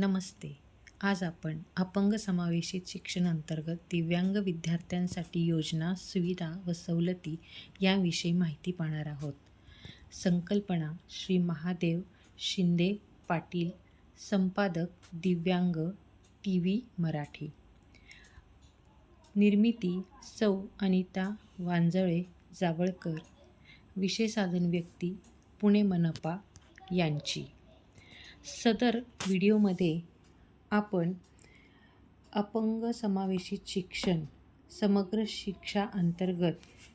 नमस्ते. आज आपण अपंग समावेशित शिक्षण अंतर्गत दिव्यांग विद्यार्थ्यांसाठी योजना सुविधा व सवलती याविषयी माहिती पाहणार आहोत. संकल्पना श्री महादेव शिंदे पाटील संपादक दिव्यांग टी व्ही मराठी. निर्मिती सौ अनिता वांजळे जावळकर. विषय साधन व्यक्ती पुणे मनपा यांची. सदर व्हिडिओमध्ये आपण अपंग समावेशित शिक्षण समग्र शिक्षा अंतर्गत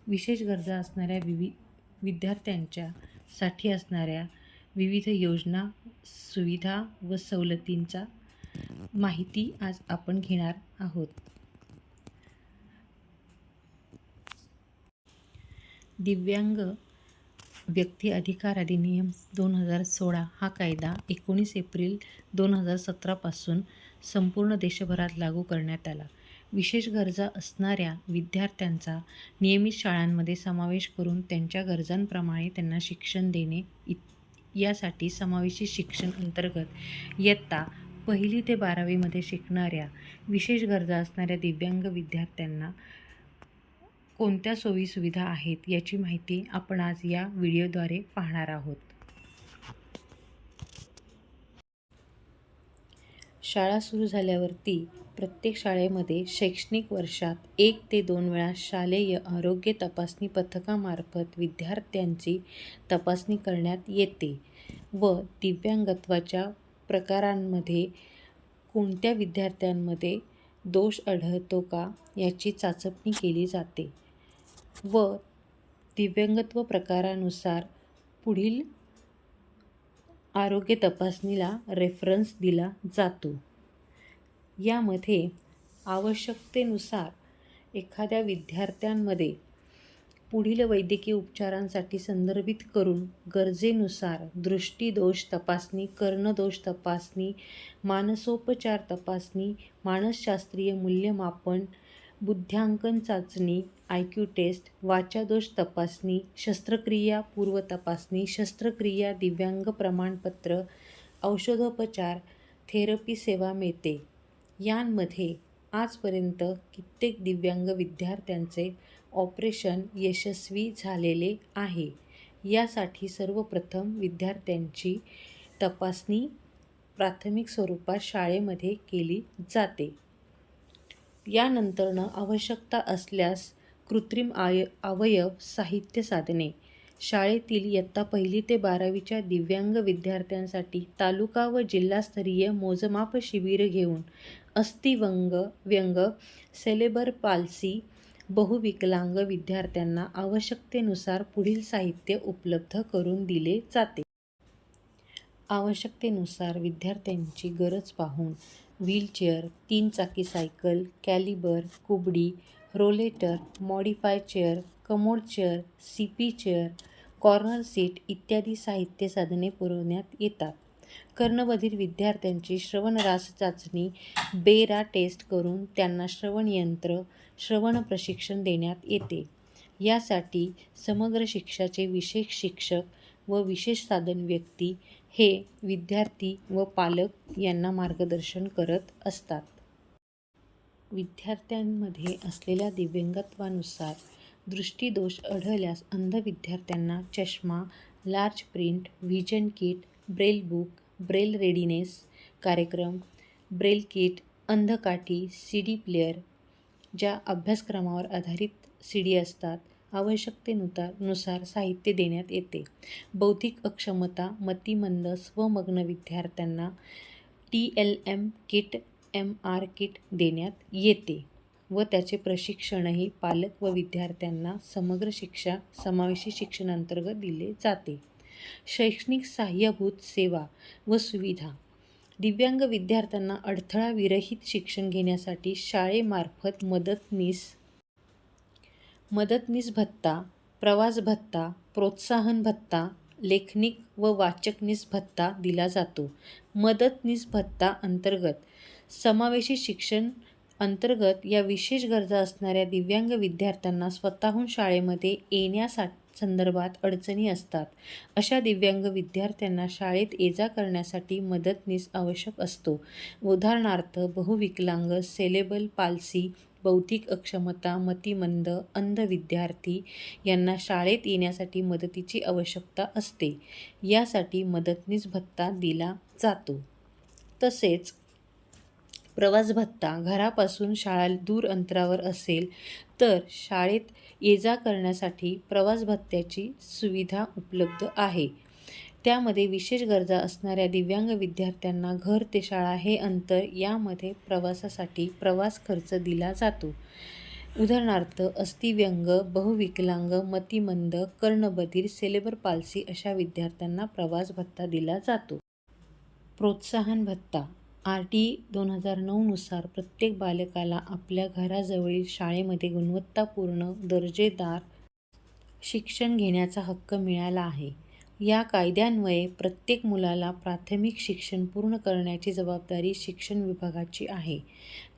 विशेष गरजा असणाऱ्या विवि विद्यार्थ्यांच्या साठी असणाऱ्या विविध योजना सुविधा व सवलतींचा माहिती आज आपण घेणार आहोत. दिव्यांग व्यक्ती अधिकार अधिनियम दोन हजार सोळा हा कायदा एकोणीस एप्रिल दोन हजार सतरापासून संपूर्ण देशभरात लागू करण्यात आला. विशेष गरजा असणाऱ्या विद्यार्थ्यांचा नियमित शाळांमध्ये समावेश करून त्यांच्या गरजांप्रमाणे त्यांना शिक्षण देणे इ यासाठी समावेशित शिक्षण अंतर्गत इयत्ता पहिली ते बारावीमध्ये शिकणाऱ्या विशेष गरजा असणाऱ्या दिव्यांग विद्यार्थ्यांना कोणत्या सोयीसुविधा आहेत याची माहिती आपण आज या व्हिडिओद्वारे पाहणार आहोत. शाळा सुरू झाल्यावरती प्रत्येक शाळेमध्ये शैक्षणिक वर्षात एक ते दोन वेळा शालेय आरोग्य तपासणी पथकामार्फत विद्यार्थ्यांची तपासणी करण्यात येते व दिव्यांगत्वाच्या प्रकारांमध्ये कोणत्या विद्यार्थ्यांमध्ये दोष आढळतो का याची चाचपणी केली जाते. व दिव्यांगत्व प्रकारानुसार पुढील आरोग्य तपासणीला रेफरन्स दिला जातो. यामध्ये आवश्यकतेनुसार एखाद्या विद्यार्थ्यांमध्ये पुढील वैद्यकीय उपचारांसाठी संदर्भित करून गरजेनुसार दृष्टीदोष तपासणी कर्णदोष तपासणी मानसोपचार तपासणी मानसशास्त्रीय मूल्यमापन बुद्ध्यांकन चाचणी आय क्यू टेस्ट वाचादोष तपासणी शस्त्रक्रिया पूर्व तपासणी शस्त्रक्रिया दिव्यांग प्रमाणपत्र औषधोपचार थेरपी सेवा मिळते. यांमध्ये आजपर्यंत कित्येक दिव्यांग विद्यार्थ्यांचे ऑपरेशन यशस्वी झालेले आहे. यासाठी सर्वप्रथम विद्यार्थ्यांची तपासणी प्राथमिक स्वरूपात शाळेमध्ये केली जाते. यानंतरनं आवश्यकता असल्यास कृत्रिम आय अवयव साहित्य साधने. शाळेतील इयत्ता पहिली ते बारावीच्या दिव्यांग विद्यार्थ्यांसाठी तालुका व जिल्हास्तरीय मोजमाप शिबिर घेऊन अस्थिवंग व्यंग सेलेबर पाल्सी बहुविकलांग विद्यार्थ्यांना आवश्यकतेनुसार पुढील साहित्य उपलब्ध करून दिले जाते. आवश्यकतेनुसार विद्यार्थ्यांची गरज पाहून व्हीलचेअर तीन चाकी cycle caliper कुबडी rollator modify chair commode chair C P chair corner seat इत्यादी साहित्य साधने पुरवण्यात येतात. कर्णबधीर विद्यार्थ्यांची श्रवणरास चाचणी बेरा टेस्ट करून त्यांना श्रवणयंत्र श्रवण प्रशिक्षण देण्यात येते. यासाठी समग्र शिक्षाचे विशेष शिक्षक व विशेष साधन व्यक्ती हे विद्यार्थी व पालक यांना मार्गदर्शन करत असतात. विद्यार्थ्यांमध्ये असलेल्या दिव्यांगत्वानुसार दृष्टीदोष आढळल्यास अंध विद्यार्थ्यांना चष्मा large print vision kit braille book braille readiness कार्यक्रम ब्रेल किट अंधकाठी सी डी प्लेअर ज्या अभ्यासक्रमावर आधारित सी डी असतात आवश्यकतेनुसार नुसार साहित्य देण्यात येते. बौद्धिक अक्षमता मतिमंद स्वमग्न विद्यार्थ्यांना T L M kit M R kit देण्यात येते व त्याचे प्रशिक्षणही पालक व विद्यार्थ्यांना समग्र शिक्षा समावेशी शिक्षणांतर्गत दिले जाते. शैक्षणिक सहाय्यभूत सेवा व सुविधा. दिव्यांग विद्यार्थ्यांना अडथळा विरहित शिक्षण घेण्यासाठी शाळेमार्फत मदतनीस मदतनीस भत्ता प्रवास भत्ता प्रोत्साहन भत्ता लेखनिक व वाचकनीस भत्ता दिला जातो. मदतनीस भत्ता अंतर्गत समावेशी शिक्षण अंतर्गत या विशेष गरजा असणाऱ्या दिव्यांग विद्यार्थ्यांना स्वतःहून शाळेमध्ये येण्यासा संदर्भात अडचणी असतात. अशा दिव्यांग विद्यार्थ्यांना शाळेत ये जा करण्यासाठी मदतनीस आवश्यक असतो. उदाहरणार्थ बहुविकलांग सेलेबल पालसी बौद्धिक अक्षमता मतिमंद अंध विद्यार्थी यांना शाळेत येण्यासाठी मदतीची आवश्यकता असते. यासाठी मदतनीस भत्ता दिला जातो. तसेच प्रवास भत्ता घरापासून शाळा दूर अंतरावर असेल तर शाळेत ये जा करण्यासाठी प्रवास भत्त्याची सुविधा उपलब्ध आहे. त्यामध्ये विशेष गरजा असणाऱ्या दिव्यांग विद्यार्थ्यांना घर ते शाळा हे अंतर यामध्ये प्रवासासाठी प्रवास खर्च दिला जातो. उदाहरणार्थ अस्थिव्यंग बहुविकलांग मतिमंद कर्णबधीर सेलेबर पाल्सी अशा विद्यार्थ्यांना प्रवास भत्ता दिला जातो. प्रोत्साहन भत्ता आर टी दोन हजार नऊनुसार प्रत्येक बालकाला आपल्या घराजवळील शाळेमध्ये गुणवत्तापूर्ण दर्जेदार शिक्षण घेण्याचा हक्क मिळाला आहे. या कायद्यान्वये प्रत्येक मुलाला प्राथमिक शिक्षण पूर्ण करण्याची जबाबदारी शिक्षण विभागाची आहे.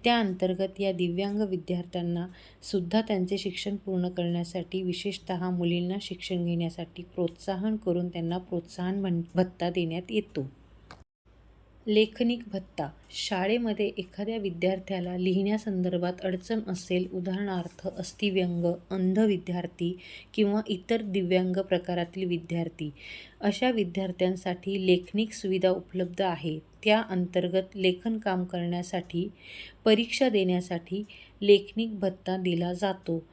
त्या अंतर्गत या दिव्यांग विद्यार्थ्यांना सुद्धा त्यांचे शिक्षण पूर्ण करण्यासाठी विशेषतः मुलींना शिक्षण घेण्यासाठी प्रोत्साहन करून त्यांना प्रोत्साहन भत्ता देण्यात येतो. लेखनिक भत्ता. शाळेमध्ये एखाद्या विद्यार्थ्याला लिहिण्यासंदर्भात अडचण असेल उदाहरणार्थ अस्थिव्यंग अंध विद्यार्थी किंवा इतर दिव्यांग प्रकारातील विद्यार्थी अशा विद्यार्थ्यांसाठी लेखनिक सुविधा उपलब्ध आहे. त्या अंतर्गत लेखनकाम करण्यासाठी परीक्षा देण्यासाठी लेखनिक भत्ता दिला जातो.